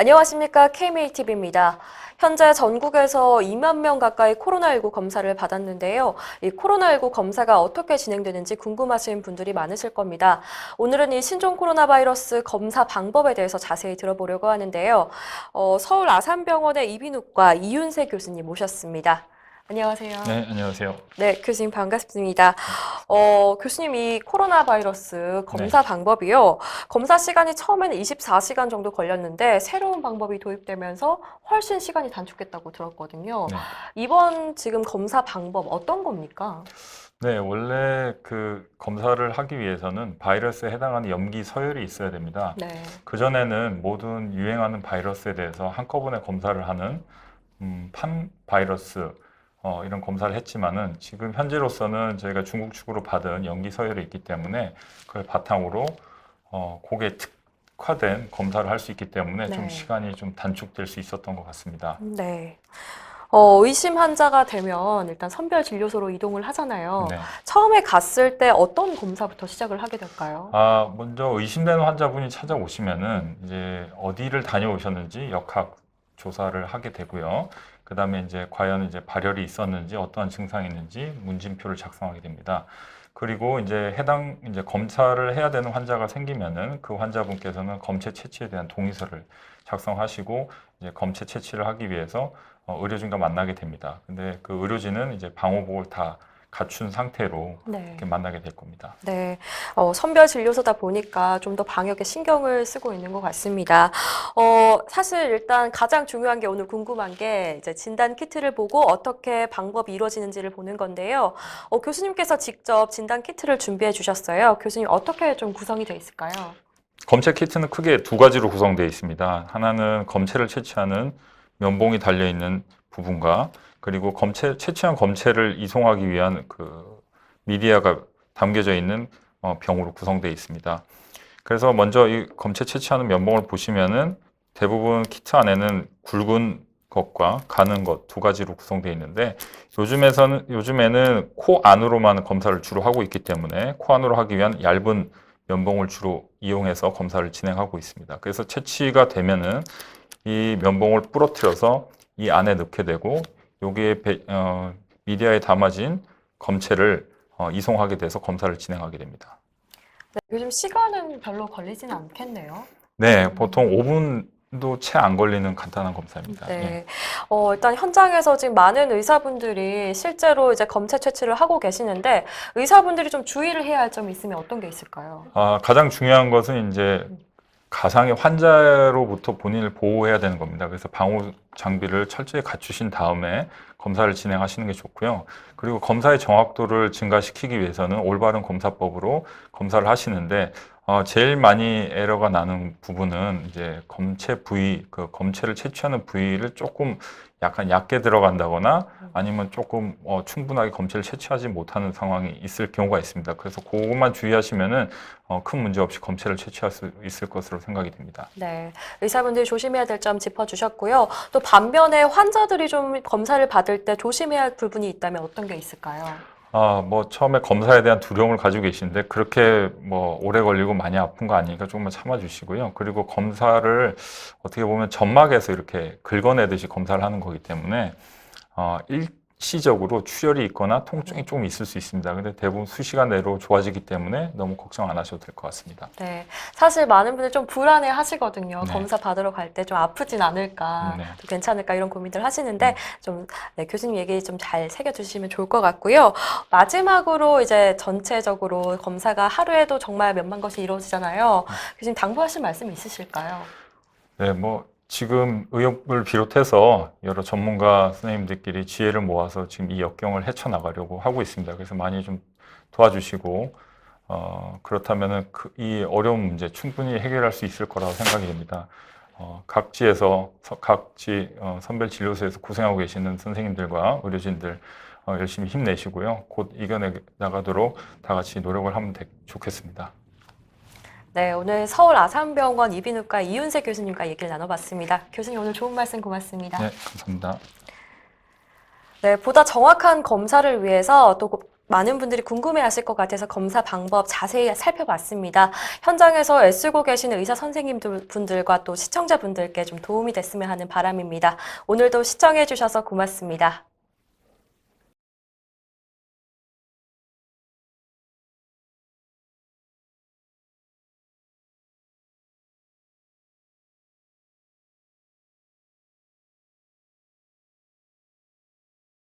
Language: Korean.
안녕하십니까. KMATV입니다. 현재 전국에서 2만 명 가까이 코로나19 검사를 받았는데요. 이 코로나19 검사가 어떻게 진행되는지 궁금하신 분들이 많으실 겁니다. 오늘은 이 신종 코로나 바이러스 검사 방법에 대해서 자세히 들어보려고 하는데요. 어, 서울 아산병원의 이비인후과 이윤세 교수님 모셨습니다. 안녕하세요. 네, 안녕하세요. 네, 교수님 반갑습니다. 어, 교수님 이 코로나 바이러스 검사 방법이요. 검사 시간이 처음에는 24시간 정도 걸렸는데 새로운 방법이 도입되면서 훨씬 시간이 단축됐다고 들었거든요. 네. 이번 지금 검사 방법 어떤 겁니까? 네, 원래 그 검사를 하기 위해서는 바이러스에 해당하는 염기 서열이 있어야 됩니다. 네. 그전에는 모든 유행하는 바이러스에 대해서 한꺼번에 검사를 하는 음, 판 바이러스 어, 이런 검사를 했지만은 지금 현재로서는 저희가 중국 측으로 받은 염기 서열이 있기 때문에 그걸 바탕으로 어, 그게 특화된 검사를 할 수 있기 때문에 네. 좀 시간이 좀 단축될 수 있었던 것 같습니다. 네. 어, 의심 환자가 되면 일단 선별 진료소로 이동을 하잖아요. 네. 처음에 갔을 때 어떤 검사부터 시작을 하게 될까요? 아, 먼저 의심되는 환자분이 찾아오시면은 이제 어디를 다녀오셨는지 역학 조사를 하게 되고요. 그 다음에 이제 과연 이제 발열이 있었는지 어떠한 증상이 있는지 문진표를 작성하게 됩니다. 그리고 이제 해당 이제 검사를 해야 되는 환자가 생기면은 그 환자분께서는 검체 채취에 대한 동의서를 작성하시고 이제 검체 채취를 하기 위해서 어, 의료진과 만나게 됩니다. 근데 그 의료진은 이제 방호복을 다 갖춘 상태로 네. 이렇게 만나게 될 겁니다. 네, 어, 선별 진료소다 보니까 좀 더 방역에 신경을 쓰고 있는 것 같습니다. 어, 사실 일단 가장 중요한 게 오늘 궁금한 게 이제 진단 키트를 보고 어떻게 방법이 이루어지는지를 보는 건데요. 어, 교수님께서 직접 진단 키트를 준비해 주셨어요. 교수님 어떻게 좀 구성이 돼 있을까요? 검체 키트는 크게 두 가지로 구성되어 있습니다. 하나는 검체를 채취하는 면봉이 달려 있는 부분과 그리고 검체 채취한 검체를 이송하기 위한 그 미디어가 담겨져 있는 어, 병으로 구성되어 있습니다. 그래서 먼저 이 검체 채취하는 면봉을 보시면은 대부분 키트 안에는 굵은 것과 가는 것 두 가지로 구성되어 있는데 요즘에서는 요즘에는 코 안으로만 검사를 주로 하고 있기 때문에 코 안으로 하기 위한 얇은 면봉을 주로 이용해서 검사를 진행하고 있습니다. 그래서 채취가 되면은 이 면봉을 부러뜨려서 이 안에 넣게 되고 여기에 배- 어, 미디어에 담아진 검체를 어, 이송하게 돼서 검사를 진행하게 됩니다. 네, 요즘 시간은 별로 걸리지는 않겠네요. 네, 보통 5분도 채 안 걸리는 간단한 검사입니다. 예. 네. 어, 일단 현장에서 지금 많은 의사분들이 실제로 이제 검체 채취를 하고 계시는데 의사분들이 좀 주의를 해야 할 점이 있으면 어떤 게 있을까요? 아, 가장 중요한 것은 이제 가상의 환자로부터 본인을 보호해야 되는 겁니다. 그래서 방호 장비를 철저히 갖추신 다음에 검사를 진행하시는 게 좋고요. 그리고 검사의 정확도를 증가시키기 위해서는 올바른 검사법으로 검사를 하시는데 어, 제일 많이 에러가 나는 부분은 이제 검체 부위, 그 검체를 채취하는 부위를 조금 약간 얕게 들어간다거나 아니면 조금 어, 충분하게 검체를 채취하지 못하는 상황이 있을 경우가 있습니다. 그래서 그것만 주의하시면은 어, 큰 문제 없이 검체를 채취할 수 있을 것으로 생각이 됩니다. 네, 의사분들이 조심해야 될 점 짚어주셨고요. 또 반면에 환자들이 좀 검사를 받을 때 조심해야 할 부분이 있다면 어떤 게 있을까요? 아, 뭐 처음에 검사에 대한 두려움을 가지고 계신데 그렇게 뭐 오래 걸리고 많이 아픈 거 아니니까 조금만 참아주시고요. 그리고 검사를 어떻게 보면 점막에서 이렇게 긁어내듯이 검사를 하는 거기 때문에 어, 일 시적으로 출혈이 있거나 통증이 조금 있을 수 있습니다. 근데 대부분 수시간 내로 좋아지기 때문에 너무 걱정 안 하셔도 될 것 같습니다. 네, 사실 많은 분들 좀 불안해 하시거든요. 네. 검사 받으러 갈 때 좀 아프진 않을까, 네. 또 괜찮을까 이런 고민들 하시는데 좀 네, 교수님 얘기 좀 잘 새겨주시면 좋을 것 같고요. 마지막으로 이제 전체적으로 검사가 하루에도 정말 몇만 것이 이루어지잖아요. 교수님 당부하실 말씀 있으실까요? 네, 뭐 지금 의협을 비롯해서 여러 전문가 선생님들끼리 지혜를 모아서 지금 이 역경을 헤쳐나가려고 하고 있습니다. 그래서 많이 좀 도와주시고 어, 그렇다면은 그, 이 어려운 문제 충분히 해결할 수 있을 거라고 생각이 됩니다. 어, 각지에서 서- 각지 어, 선별 진료소에서 고생하고 계시는 선생님들과 의료진들 어, 열심히 힘내시고요. 곧 이겨내 나가도록 다 같이 노력을 하면 되, 좋겠습니다. 네, 오늘 서울 아산병원 이비인후과 이윤세 교수님과 얘기를 나눠봤습니다. 교수님 오늘 좋은 말씀 고맙습니다. 네, 감사합니다. 네, 보다 정확한 검사를 위해서 또 많은 분들이 궁금해하실 것 같아서 검사 방법 자세히 살펴봤습니다. 현장에서 애쓰고 계시는 의사 선생님들 분들과 또 시청자분들께 좀 도움이 됐으면 하는 바람입니다. 오늘도 시청해 주셔서 고맙습니다.